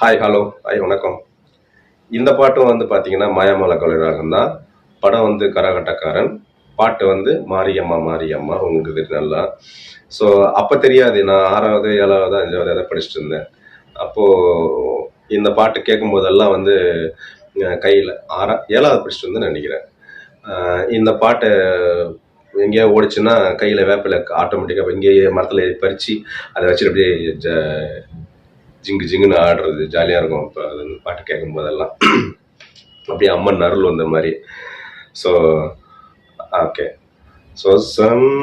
Hi hello hi வணக்கம். இந்த பாட்டும் வந்து பார்த்தீங்கன்னா மாயாமலை கலைராகம் தான். படம் வந்து கரகாட்டக்காரன். பாட்டு வந்து மாரியம்மா மாரியம்மா உங்களுக்கு தெரியும் நல்லா. ஸோ அப்போ தெரியாது. நான் ஆறாவது ஏழாவது அஞ்சாவது எதாவது படிச்சுட்டு இருந்தேன். அப்போது இந்த பாட்டு கேட்கும் போதெல்லாம் வந்து கையில் ஆறா ஏழாவது படிச்சுட்டு வந்து நினைக்கிறேன். இந்த பாட்டை எங்கேயா ஓடிச்சுன்னா கையில் வேப்பில ஆட்டோமேட்டிக்காக இங்கேயே மரத்தில் பறித்து அதை வச்சுட்டு அப்படியே ஜ ஜிங்கு ஜிங்குன்னு ஆடுறது ஜாலியாக இருக்கும். இப்போ அது பாட்டு கேட்கும் போதெல்லாம் அப்படியே அம்மன் அருள் வந்த மாதிரி. ஸோ ஓகே ஸோ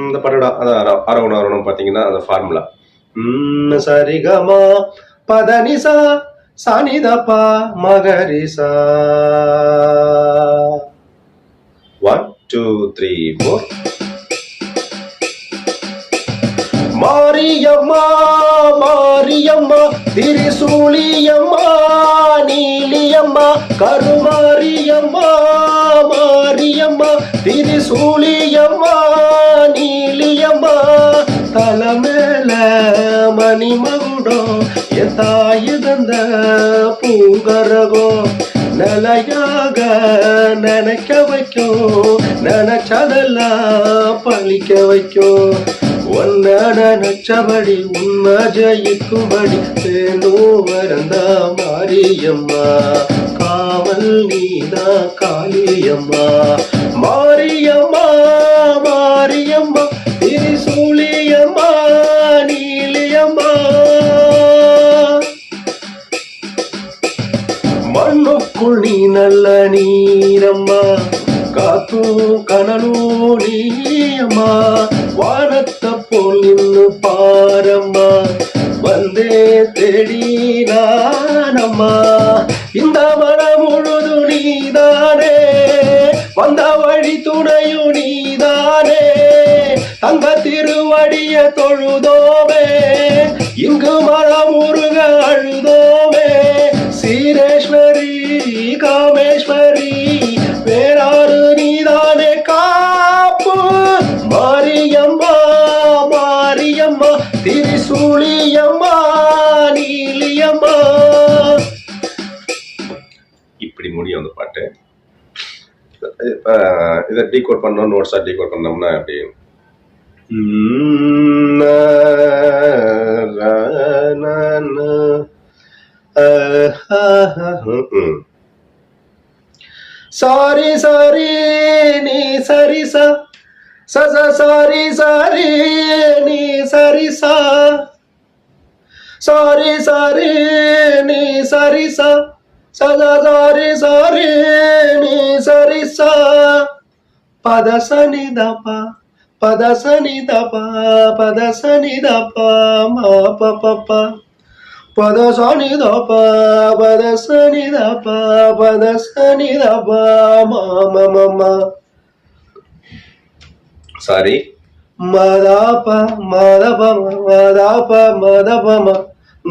இந்த பாட்டோட அதான் அர- ஆரோகணம் அரவணம் பார்த்தீங்கன்னா அந்த ஃபார்முலா சரிகமா பதனிசா சனிதப்பா மகரிசா. One two three four Mariyamma Thirisooliyamma Neeliyamma Karumariyamma Mariyamma. Thirisooliyamma Neeliyamma தலைமேல மணிமகுடம் என் தாய் தந்த பூங்கரகம். நிலையாக நினைக்க வைக்கும் நினைச்சதெல்லாம் பழிக்க வைக்கும். ஒன்ன நச்சபடி உண்மை ஜெயிக்கும்படி வேணும் வரந்தா மாரியம்மா. காவல் நீதா காளியம்மா. மாரியம்மா மாரியம்மா திரிசூலியம்மா நீலியம்மா. மண்ணுக்குள் நீ நல்ல நீரம்மா. காத்து கனலும் நீயம்மா வானத்த போல் நின்னு பாரம்மா. வந்தே தேடி நானம்மா இந்த மனம் முழுது நீதானே. வந்த வழி துணையும் நீதானே. தங்க திருவடிய தொழுதோவே இங்கு மனம் முருக அழுதோ இப்போ இதை டீகோட் பண்ணோம் நோட்ஸாக டீகோட் பண்ணோம்னா அப்படி சாரி சாரி நீ சரி சா ச ச சாரி சாரி நீ சரி சா சாரி சாரி நீ சரி சா సదా సారి సారి నీ సరి సా పద సని దప పద సని దప పద సని దప మా పప పద సని దప పద సని దప పద సని దప మా. మమ సారీ. మదప మదప మదప మదప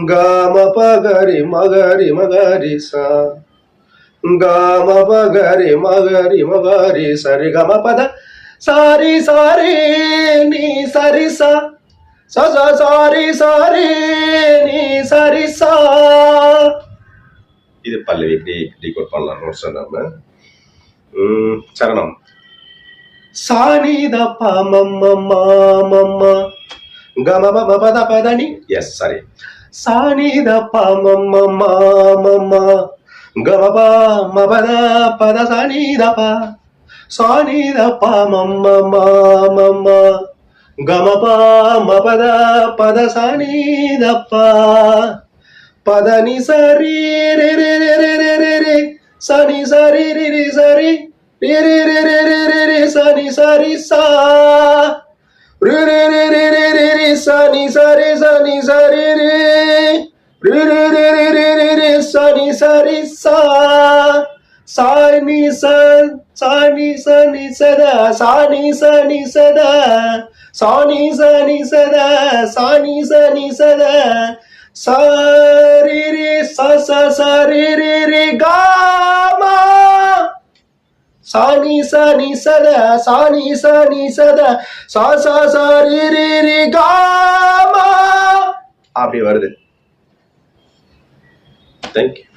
గామ పగరి మగరి మగరి సామ పగరి మగరి మగరి సరి గమ పద. సారి సారి నీ సరి సా. సారి సారి నీ సరి సా. ఇది పల్లవికి డీకొట్టాల నోట్సన్నామా చరణం. సానిద పమమ్మ మామమ్మ. గమ పద పదని. ఎస్ సరే సానిద పామమ్మ మామమ్మ గబబ మబద పద సానిదప సానిద పామమ్మ మామమ్మ గమప మపద పద సానిదప్ప పదని సరి రే రే రే రే రే రే రే సని సరి రి రి సరి రే రే రే రే రే రే రే సని సరి సా రే రే రే రే రే రే రే సని సరి సని సరి రే சரி சரி சாணி சாணி சனி சத சாணி சனி சத சாணி சனி சத சாணி சனி சத சரி ச சரி ரி காமா சாணி சனி சத சாணி சனி சத சா சா சரி ரி அப்படி வருது think.